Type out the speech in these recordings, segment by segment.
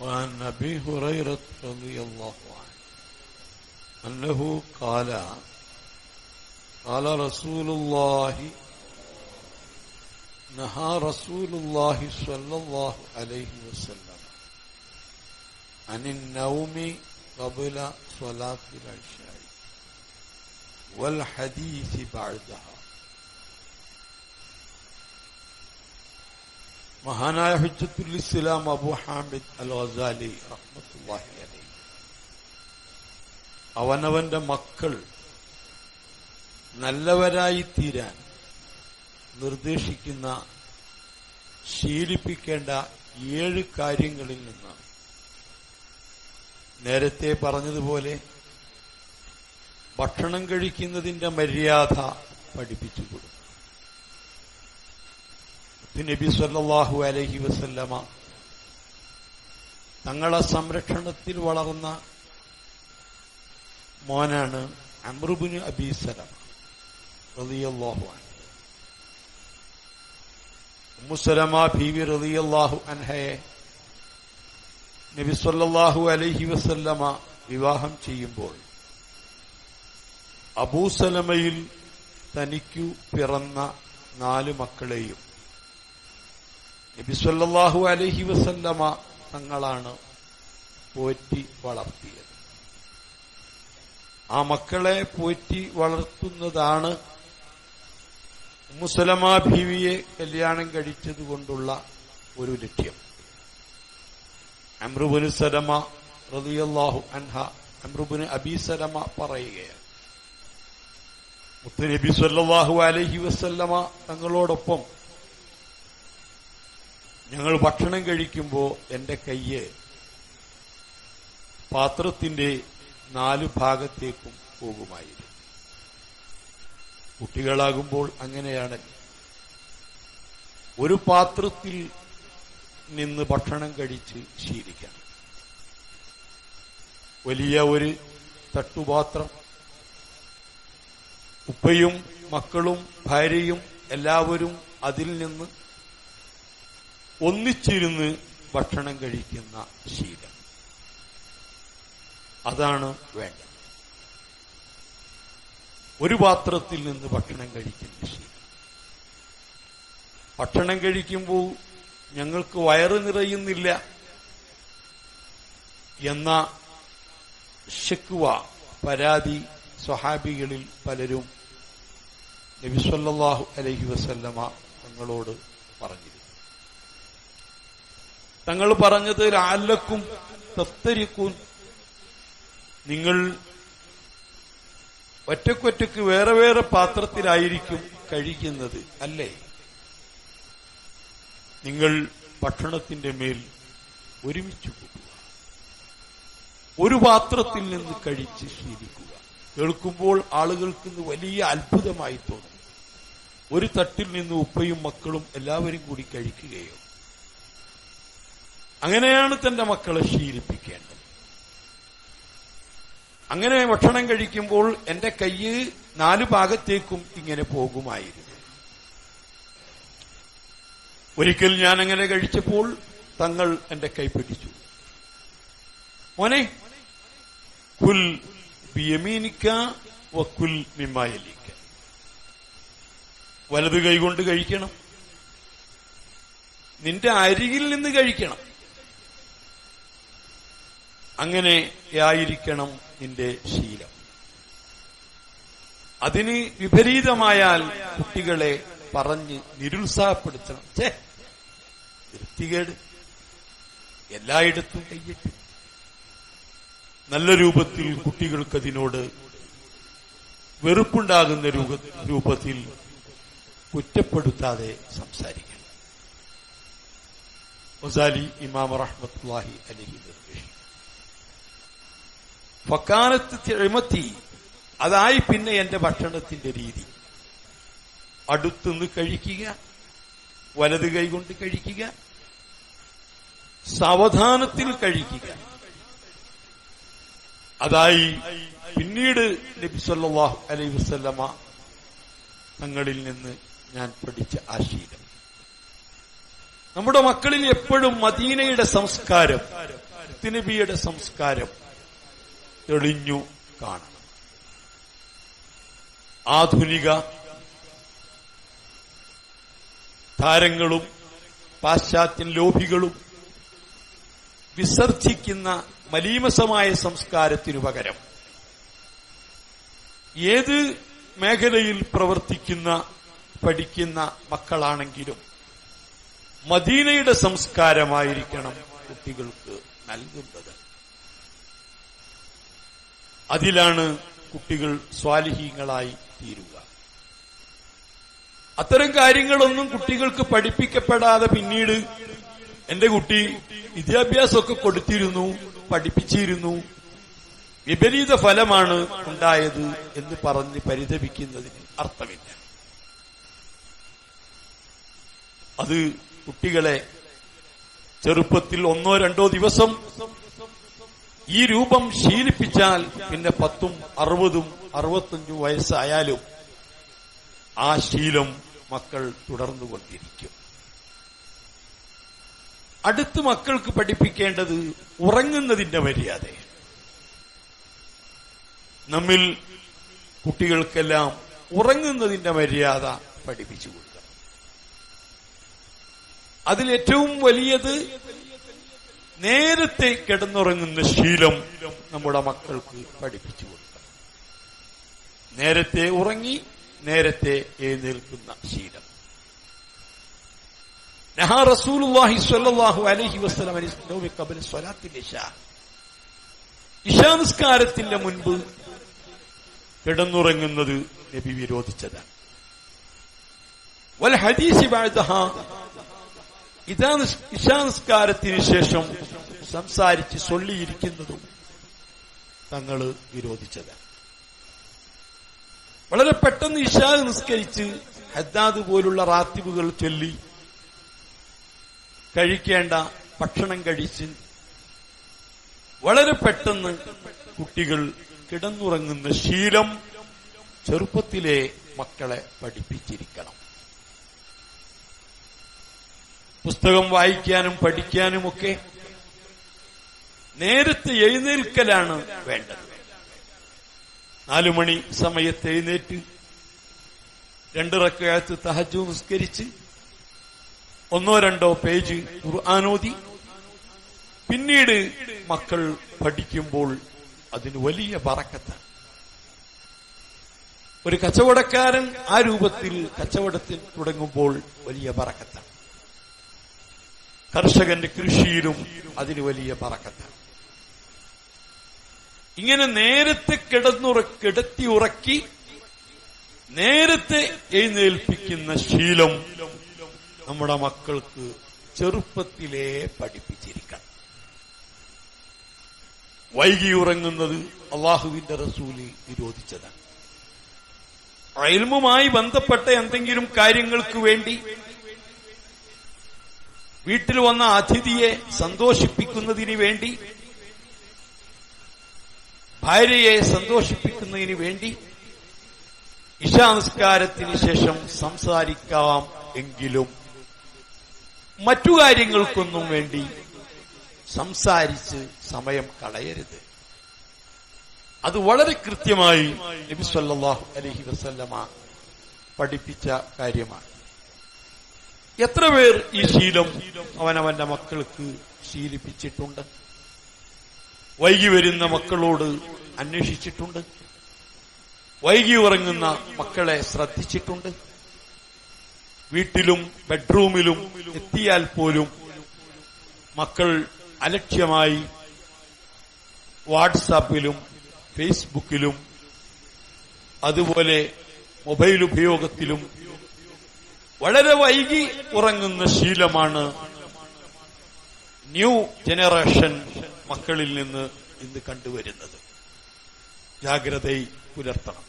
وعن أبي هريرة رضي الله عنه أنه قال قال رسول الله نهى رسول الله صلى الله عليه وسلم عن النوم قبل صلاة العشاء والحديث بعدها. മഹാനായ ഹുജ്ജത്തുൽ ഇസ്ലാം അബു ഹാമിദ് അൽ വസാലി റഹ്മത്തുല്ലാഹി അലൈ അവനവന്റെ മക്കൾ നല്ലവരായി തീരാൻ നിർദ്ദേശിക്കുന്ന ശീലിപ്പിക്കേണ്ട ഏഴ് കാര്യങ്ങളിൽ നിന്നാണ്. നേരത്തെ പറഞ്ഞതുപോലെ ഭക്ഷണം കഴിക്കുന്നതിന്റെ മര്യാദ പഠിപ്പിച്ചു കൊടുക്കും. നബി സല്ലാഹു അലഹി വസല്ലമ തങ്ങളെ സംരക്ഷണത്തിൽ വളർന്ന മോനാണ് അമ്രുബിന് അബീസലമ റളിയല്ലാഹു അൻഹു. ഉമ്മുസലമ ബീവി റളിയല്ലാഹു അൻഹയെ നബി സല്ലാഹു അലഹി വസല്ലമ വിവാഹം ചെയ്യുമ്പോൾ അബൂസലമയിൽ തനിക്കു പിറന്ന നാല് മക്കളെയും നബി അലഹി വസല്ലമ തങ്ങളാണ് പോറ്റി വളർത്തിയത്. ആ മക്കളെ പോറ്റി വളർത്തുന്നതാണ് മുസലമ ഭീവിയെ കല്യാണം കഴിച്ചതുകൊണ്ടുള്ള ഒരു ലക്ഷ്യം. അമ്രുബുന് സലമ റളിയല്ലാഹു അൻഹ അമ്രുബുന് അബീസലമ പറയുകയാണ്. മുത്തുനബി സല്ലാഹു അലഹി വസല്ലമ തങ്ങളോടൊപ്പം ഞങ്ങൾ ഭക്ഷണം കഴിക്കുമ്പോൾ എന്റെ കയ്യ് പാത്രത്തിന്റെ നാല് ഭാഗത്തേക്കും പോകുമായിരുന്നു. കുട്ടികളാകുമ്പോൾ അങ്ങനെയാണ്. ഒരു പാത്രത്തിൽ നിന്ന് ഭക്ഷണം കഴിച്ച് ശീലിക്കണം വലിയ ഒരു തട്ടുപാത്രം. ഉപ്പയും മക്കളും ഭാര്യയും എല്ലാവരും അതിൽ നിന്ന് ഒന്നിച്ചിരുന്ന് ഭക്ഷണം കഴിക്കുന്ന ശീലം. അതാണ് വേണ്ടത്. ഒരു പാത്രത്തിൽ നിന്ന് ഭക്ഷണം കഴിക്കുന്ന ശീലം. ഭക്ഷണം കഴിക്കുമ്പോൾ ഞങ്ങൾക്ക് വയറ് നിറയുന്നില്ല. എന്ന ശക്വ പരാതി സ്വഹാബികളിൽ പലരും നബിസ്വല്ലാഹു അലഹി വസല്ലമ തങ്ങളോട് പറഞ്ഞിരുന്നു. തങ്ങൾ പറഞ്ഞത് ലാലക്കും തത്തരിക്കും. നിങ്ങൾ ഒറ്റക്കൊറ്റക്ക് വേറെ വേറെ പാത്രത്തിലായിരിക്കും കഴിക്കുന്നത് അല്ലേ? നിങ്ങൾ ഭക്ഷണത്തിന്റെ മേൽ ഒരുമിച്ച് കൂട്ടുക. ഒരു പാത്രത്തിൽ നിന്ന് കഴിച്ച് ശീലിക്കുക. കേൾക്കുമ്പോൾ ആളുകൾക്ക് വലിയ അത്ഭുതമായി തോന്നും. ഒരു തട്ടിൽ നിന്ന് ഉപ്പയും മക്കളും എല്ലാവരും കൂടി കഴിക്കുകയോ? അങ്ങനെയാണ് തന്റെ മക്കളെ ശീലിപ്പിക്കേണ്ടത്. അങ്ങനെ ഭക്ഷണം കഴിക്കുമ്പോൾ എന്റെ കയ്യ് നാല് ഭാഗത്തേക്കും ഇങ്ങനെ പോകുമായിരുന്നു. ഒരിക്കൽ ഞാൻ അങ്ങനെ കഴിച്ചപ്പോൾ തങ്ങൾ എന്റെ കൈ പിടിച്ചു. മോനെ കുൽ ബിയമീനിക്ക വക്കുൽ മിമ്മായലിക്ക. വലത് കൈകൊണ്ട് കഴിക്കണം. നിന്റെ അരികിൽ നിന്ന് കഴിക്കണം. അങ്ങനെയായിരിക്കണം നിന്റെ ശീലം. അതിന് വിപരീതമായാൽ കുട്ടികളെ പറഞ്ഞ് നിരുത്സാഹപ്പെടുത്തണം. ചേ വൃത്തികേട്. എല്ലായിടത്തും കയ്യിട്ട് നല്ല രൂപത്തിൽ കുട്ടികൾക്കതിനോട് വെറുപ്പുണ്ടാകുന്ന രൂപത്തിൽ കുറ്റപ്പെടുത്താതെ സംസാരിക്കണം. ഒസാലി ഇമാം റഹ്മത്തുല്ലാഹി അലഹി നിർദ്ദേശിക്കും ഫക്കാനത്ത് തിഴമത്തി അതായി പിന്നെ എന്റെ ഭക്ഷണത്തിന്റെ രീതി. അടുത്തുനിന്ന് കഴിക്കുക വലത് കൈകൊണ്ട് കഴിക്കുക സാവധാനത്തിൽ കഴിക്കുക. അതായി പിന്നീട് നബി അലൈഹി വസല്ലമ തങ്ങളിൽ നിന്ന് ഞാൻ പഠിച്ച ആശീലം. ശീലം നമ്മുടെ മക്കളിൽ എപ്പോഴും മദീനയുടെ സംസ്കാരം തിനബിയുടെ സംസ്കാരം തെളിഞ്ഞു കാണണം. ആധുനിക താരങ്ങളും പാശ്ചാത്യൻ ലോഭികളും വിസർജിക്കുന്ന മലീമസമായ സംസ്കാരത്തിനു പകരം ഏത് മേഖലയിൽ പ്രവർത്തിക്കുന്ന പഠിക്കുന്ന മക്കളാണെങ്കിലും മദീനയുടെ സംസ്കാരമായിരിക്കണം കുട്ടികൾക്ക് നൽകുന്നത്. അതിലാണ് കുട്ടികൾ സ്വാലിഹീങ്ങളായി തീരുക. അത്തരം കാര്യങ്ങളൊന്നും കുട്ടികൾക്ക് പഠിപ്പിക്കപ്പെടാതെ പിന്നീട് എന്റെ കുട്ടി വിദ്യാഭ്യാസമൊക്കെ കൊടുത്തിരുന്നു പഠിപ്പിച്ചിരുന്നു. വിപരീത ഫലമാണ് ഉണ്ടായത് എന്ന് പറഞ്ഞ് പരിതപിക്കുന്നതിന് അർത്ഥമില്ല. അത് കുട്ടികളെ ചെറുപ്പത്തിൽ ഒന്നോ രണ്ടോ ദിവസം ഈ രൂപം ശീലിപ്പിച്ചാൽ പിന്നെ പത്തും അറുപതും അറുപത്തഞ്ചും വയസ്സായാലും ആ ശീലം മക്കൾ തുടർന്നുകൊണ്ടിരിക്കും. അടുത്ത് മക്കൾക്ക് പഠിപ്പിക്കേണ്ടത് ഉറങ്ങുന്നതിന്റെ മര്യാദ. നമ്മിൽ കുട്ടികൾക്കെല്ലാം ഉറങ്ങുന്നതിന്റെ മര്യാദ പഠിപ്പിച്ചു കൊടുക്കണം. അതിലേറ്റവും വലിയത് നേരത്തെ കിടന്നുറങ്ങുന്ന ശീലം നമ്മുടെ മക്കൾക്ക് പഠിപ്പിച്ചു കൊടുക്കണം നേരത്തെ ഉറങ്ങി നേരത്തെ എഴുന്നേൽക്കുന്ന ശീലം. നഹാ റസൂലുള്ളാഹി സ്വല്ലല്ലാഹു അലൈഹി വസല്ലം അനി നൗമി ഖബൽ സ്വലാത്തിൽ ഇശാ ഇശാ നിസ്കാരത്തിന്റെ മുൻപ് കിടന്നുറങ്ങുന്നത് നബി വിരോധിച്ചതാണ്. വൽ ഹദീസി ബഅദഹ ഇതാ ഇശാനസ്കാരത്തിന് ഇശാ നിസ്കാരത്തിന് ശേഷം സംസാരിച്ച് ചൊല്ലിയിരിക്കുന്നതും തങ്ങൾ വിരോധിച്ചത്. വളരെ പെട്ടെന്ന് ഇഷാ നിസ്കരിച്ച് ഹദ്ദാദ് പോലുള്ള റാത്തിബുകൾ ചൊല്ലി കഴിക്കേണ്ട ഭക്ഷണം കഴിച്ച് വളരെ പെട്ടെന്ന് കുട്ടികൾ കിടന്നുറങ്ങുന്ന ശീലം ചെറുപ്പത്തിലെ മക്കളെ പഠിപ്പിച്ചിരിക്കണം. പുസ്തകം വായിക്കാനും പഠിക്കാനുമൊക്കെ നേരത്തെ എഴുന്നേൽക്കലാണ് വേണ്ടത്. നാലു മണി സമയത്ത് എഴുന്നേറ്റ് രണ്ടിറക്കകത്ത് തഹജു നിസ്കരിച്ച് ഒന്നോ രണ്ടോ പേജ് ഖുർആാനോദി പിന്നീട് മക്കൾ പഠിക്കുമ്പോൾ അതിന് വലിയ പറക്കത്താണ് ഒരു കച്ചവടക്കാരൻ ആ രൂപത്തിൽ കച്ചവടത്തിൽ തുടങ്ങുമ്പോൾ വലിയ പറക്കത്താണ് കർഷകന്റെ കൃഷിയിലും അതിന് വലിയ പറക്കത്താണ് ഇങ്ങനെ നേരത്തെ കിടന്നുറ കിടത്തി ഉറക്കി നേരത്തെ എഴുന്നേൽപ്പിക്കുന്ന ശീലം നമ്മുടെ മക്കൾക്ക് ചെറുപ്പത്തിലേ പഠിപ്പിച്ചിരിക്കണം. വൈകി ഉറങ്ങുന്നത് അള്ളാഹുവിന്റെ റസൂൽ നിരോധിച്ചതാണ്. അയൽമുമായി ബന്ധപ്പെട്ട എന്തെങ്കിലും കാര്യങ്ങൾക്ക് വേണ്ടി വീട്ടിൽ വന്ന അതിഥിയെ സന്തോഷിപ്പിക്കുന്നതിന് വേണ്ടി ഭാര്യയെ സന്തോഷിപ്പിക്കുന്നതിന് വേണ്ടി ഇഷാനസ്കാരത്തിന് ശേഷം സംസാരിക്കാം എങ്കിലും മറ്റു കാര്യങ്ങൾക്കൊന്നും വേണ്ടി സംസാരിച്ച് സമയം കളയരുത്. അത് വളരെ കൃത്യമായി നബി അലഹി അലൈഹി വസല്ലമ പഠിപ്പിച്ച കാര്യമാണ്. എത്ര പേർ ഈ ശീലം അവനവന്റെ മക്കൾക്ക് ശീലിപ്പിച്ചിട്ടുണ്ട്? വൈകി വരുന്ന മക്കളോട് അന്വേഷിച്ചിട്ടുണ്ട്? വൈകി ഉറങ്ങുന്ന മക്കളെ ശ്രദ്ധിച്ചിട്ടുണ്ട്? വീട്ടിലും ബെഡ്റൂമിലും എത്തിയാൽ പോലും മക്കൾ അലക്ഷ്യമായി വാട്സാപ്പിലും ഫേസ്ബുക്കിലും അതുപോലെ മൊബൈൽ ഉപയോഗത്തിലും വളരെ വൈകി ഉറങ്ങുന്ന ശീലമാണ് ന്യൂ ജനറേഷൻ മക്കളിൽ നിന്ന് ഇന്ന് കണ്ടുവരുന്നത്. ജാഗ്രത പുലർത്തണം.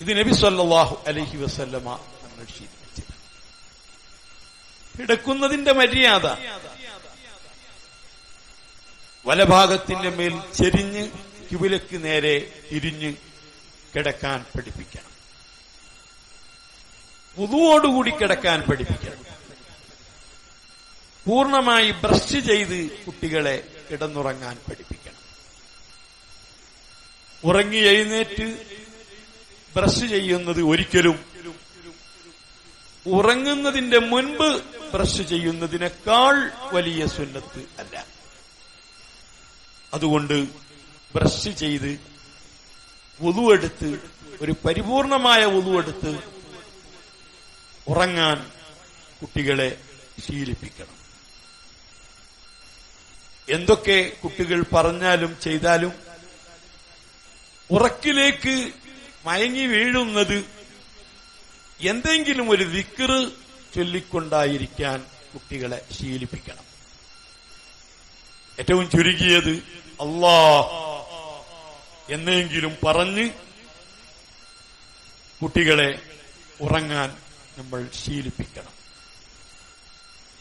ഇത് നബി സല്ലാഹു അലഹി വസല്ലമ നമ്മൾ ശീലിപ്പിച്ചത്. കിടക്കുന്നതിന്റെ മര്യാദ വലഭാഗത്തിന്റെ മേൽ ചെരിഞ്ഞ് കിവിലക്ക് നേരെ തിരിഞ്ഞ് കിടക്കാൻ പഠിപ്പിക്കണം. വുതുവോടുകൂടി കിടക്കാൻ പഠിപ്പിക്കണം. പൂർണമായി ബ്രഷ് ചെയ്ത് കുട്ടികളെ കിടന്നുറങ്ങാൻ പഠിപ്പിക്കണം. ഉറങ്ങി എഴുന്നേറ്റ് ബ്രഷ് ചെയ്യുന്നത് ഒരിക്കലും ഉറങ്ങുന്നതിന്റെ മുൻപ് ബ്രഷ് ചെയ്യുന്നതിനേക്കാൾ വലിയ സുന്നത്ത് അല്ല. അതുകൊണ്ട് ബ്രഷ് ചെയ്ത് ഉതുവെടുത്ത് ഒരു പരിപൂർണമായ ഉതുവെടുത്ത് ഉറങ്ങാൻ കുട്ടികളെ ശീലിപ്പിക്കണം. എന്തൊക്കെ കുട്ടികൾ പറഞ്ഞാലും ചെയ്താലും ഉറക്കിലേക്ക് മയങ്ങി വീഴുന്നത് എന്തെങ്കിലും ഒരു വിക്കറ് ചൊല്ലിക്കൊണ്ടായിരിക്കാൻ കുട്ടികളെ ശീലിപ്പിക്കണം. ഏറ്റവും ചുരുങ്ങിയത് അല്ലാ എന്നെങ്കിലും പറഞ്ഞ് കുട്ടികളെ ഉറങ്ങാൻ നമ്മൾ ശീലിപ്പിക്കണം.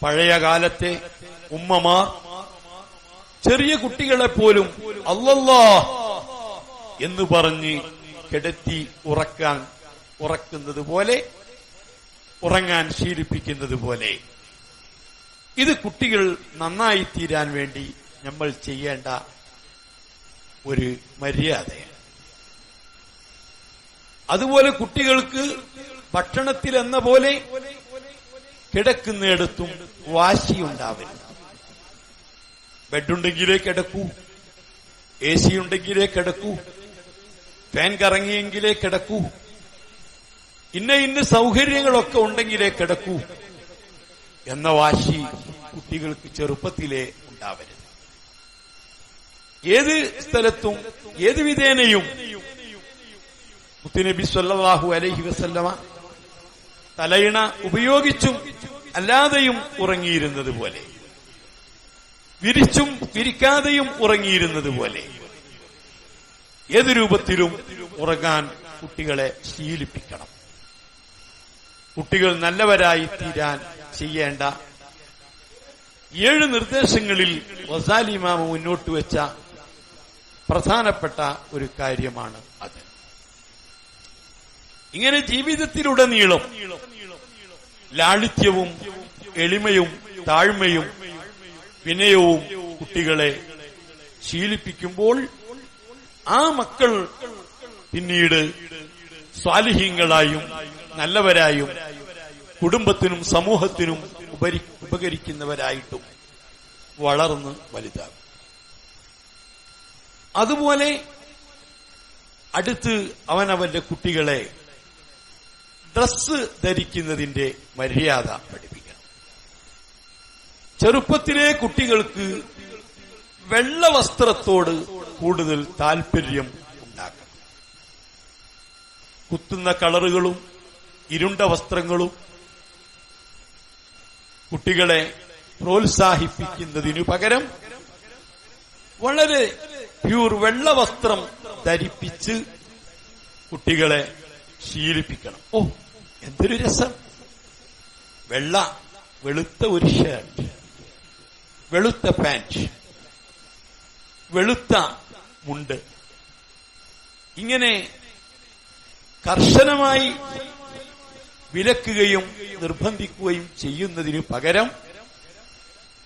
പഴയ കാലത്തെ ഉമ്മമാർ ചെറിയ കുട്ടികളെ പോലും അല്ലല്ലോ എന്ന് പറഞ്ഞ് കിടത്തി ഉറക്കാൻ ഉറക്കുന്നത് പോലെ ഉറങ്ങാൻ ശീലിപ്പിക്കുന്നത് പോലെ. ഇത് കുട്ടികൾ നന്നായി തീരാൻ വേണ്ടി നമ്മൾ ചെയ്യേണ്ട ഒരു മര്യാദയാണ്. അതുപോലെ കുട്ടികൾക്ക് ഭക്ഷണത്തിൽ എന്ന പോലെ കിടക്കുന്നിടത്തും വാശിയുണ്ടാവരുത്. ബെഡുണ്ടെങ്കിലേ കിടക്കൂ. എ സി ഉണ്ടെങ്കിലേ കിടക്കൂ. ഫാൻ കറങ്ങിയെങ്കിലേ കിടക്കൂ. ഇന്ന ഇന്ന സൗകര്യങ്ങളൊക്കെ ഉണ്ടെങ്കിലേ കിടക്കൂ. എന്ന വാശി കുട്ടികൾക്ക് ചെറുപ്പത്തിലേ ഉണ്ടാവരുത്. ഏത് സ്ഥലത്തും ഏത് വിധേനയും മുത്തുനബി സല്ലാഹു അലഹി വസല്ലമ തലയിണ ഉപയോഗിച്ചും അല്ലാതെയും ഉറങ്ങിയിരുന്നത് പോലെ. വിരിച്ചും വിരിക്കാതെയും ഉറങ്ങിയിരുന്നത് പോലെ. ഏത് രൂപത്തിലും ഉറങ്ങാൻ കുട്ടികളെ ശീലിപ്പിക്കണം. കുട്ടികൾ നല്ലവരായി തീരാൻ ചെയ്യേണ്ട ഏഴ് നിർദ്ദേശങ്ങളിൽ വസാലിമാമ മുന്നോട്ട് വെച്ച പ്രധാനപ്പെട്ട ഒരു കാര്യമാണ് ഇങ്ങനെ ജീവിതത്തിലുടനീളം ലാളിത്യവും എളിമയും താഴ്മയും വിനയവും കുട്ടികളെ ശീലിപ്പിക്കുമ്പോൾ ആ മക്കൾ പിന്നീട് സ്വാലിഹീങ്ങളായും നല്ലവരായും കുടുംബത്തിനും സമൂഹത്തിനും ഉപരി ഉപകരിക്കുന്നവരായിട്ടും വളർന്ന് വലുതാകും. അതുപോലെ അടുത്ത് അവൻ അവന്റെ കുട്ടികളെ ഡ്രസ് ധരിക്കുന്നതിന്റെ മര്യാദ പഠിപ്പിക്കണം. ചെറുപ്പത്തിലെ കുട്ടികൾക്ക് വെള്ള വസ്ത്രത്തോട് കൂടുതൽ താല്പര്യം ഉണ്ടാക്കണം. കുത്തുന്ന കളറുകളും ഇരുണ്ട വസ്ത്രങ്ങളും കുട്ടികളെ പ്രോത്സാഹിപ്പിക്കുന്നതിനു പകരം വളരെ പ്യൂർ വെള്ള വസ്ത്രം ധരിപ്പിച്ച് കുട്ടികളെ ശീലിപ്പിക്കണം. ഓ എന്തൊരു രസം? വെള്ള വെളുത്ത ഒരു ഷർട്ട് വെളുത്ത പാന്റ് വെളുത്ത മുണ്ട്. ഇങ്ങനെ കർശനമായി വിലക്കുകയും നിർബന്ധിക്കുകയും ചെയ്യുന്നതിന് പകരം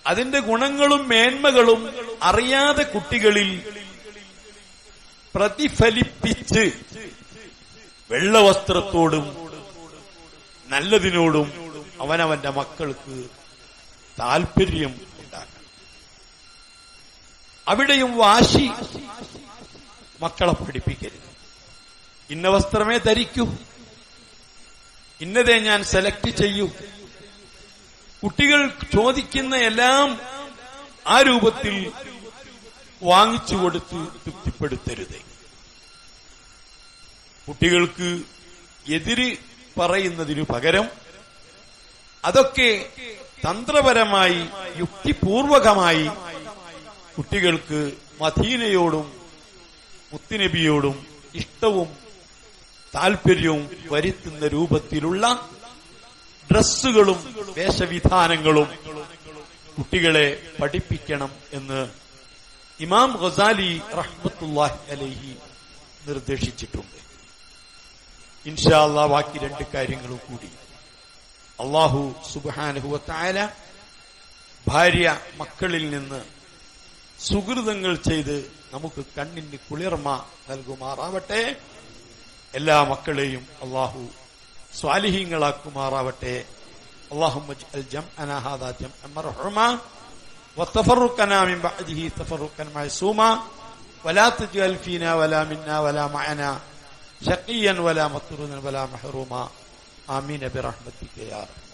അതിന്റെ ഗുണങ്ങളും മേന്മകളും അറിയാതെ കുട്ടികളിൽ പ്രതിഫലിപ്പിച്ച് വെള്ളവസ്ത്രത്തോടും നല്ലതിനോടും അവനവന്റെ മക്കൾക്ക് താല്പര്യം ഉണ്ടാക്കണം. അവിടെയും വാശി മക്കളെ പഠിപ്പിക്കരുത്. ഇന്ന വസ്ത്രമേ ധരിക്കൂ. ഇന്നതേ ഞാൻ സെലക്ട് ചെയ്യൂ. കുട്ടികൾ ചോദിക്കുന്ന എല്ലാം ആ രൂപത്തിൽ വാങ്ങിച്ചു കൊടുത്ത് തൃപ്തിപ്പെടുത്തരുത്. കുട്ടികൾക്ക് എതിര് പറയുന്നതിനു പകരം അതൊക്കെ തന്ത്രപരമായി യുക്തിപൂർവകമായി കുട്ടികൾക്ക് മദീനയോടും മുത്തുനബിയോടും ഇഷ്ടവും താൽപര്യവും വരുത്തുന്ന രൂപത്തിലുള്ള ഡ്രസ്സുകളും വേഷവിധാനങ്ങളും കുട്ടികളെ പഠിപ്പിക്കണം എന്ന് ഇമാം ഗസാലി റഹ്മത്തുല്ലാഹി അലഹി നിർദ്ദേശിച്ചിട്ടുണ്ട്. ഇൻഷാല്ല ബാക്കി രണ്ട് കാര്യങ്ങളും കൂടി അള്ളാഹു സുബാനുഹുവത്തായ ഭാര്യ മക്കളിൽ നിന്ന് സുഹൃതങ്ങൾ ചെയ്ത് നമുക്ക് കണ്ണിന് കുളിർമ നൽകുമാറാവട്ടെ എല്ലാ മക്കളെയും അള്ളാഹു സ്വാലിഹീങ്ങളാക്കുമാറാവട്ടെ اللهم اجعل جمعنا هذا جمعا مرحوما وتفرقنا من بعده تفرقا معصوما ولا تجعل فينا ولا منا ولا معنا شقيا ولا مطرودا ولا محروما. آمين برحمتك يا رب.